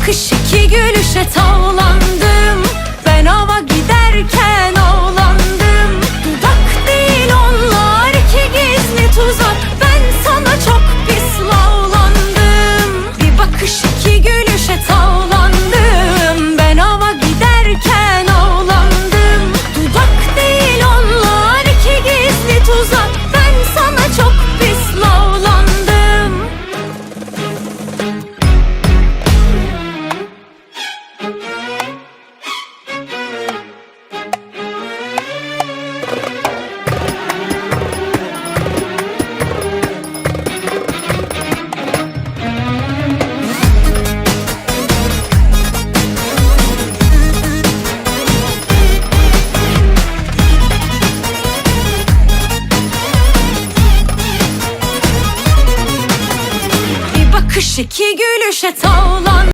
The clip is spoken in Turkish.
bakış iki gülüşe tavlandım Kış iki gülüşe tavlan.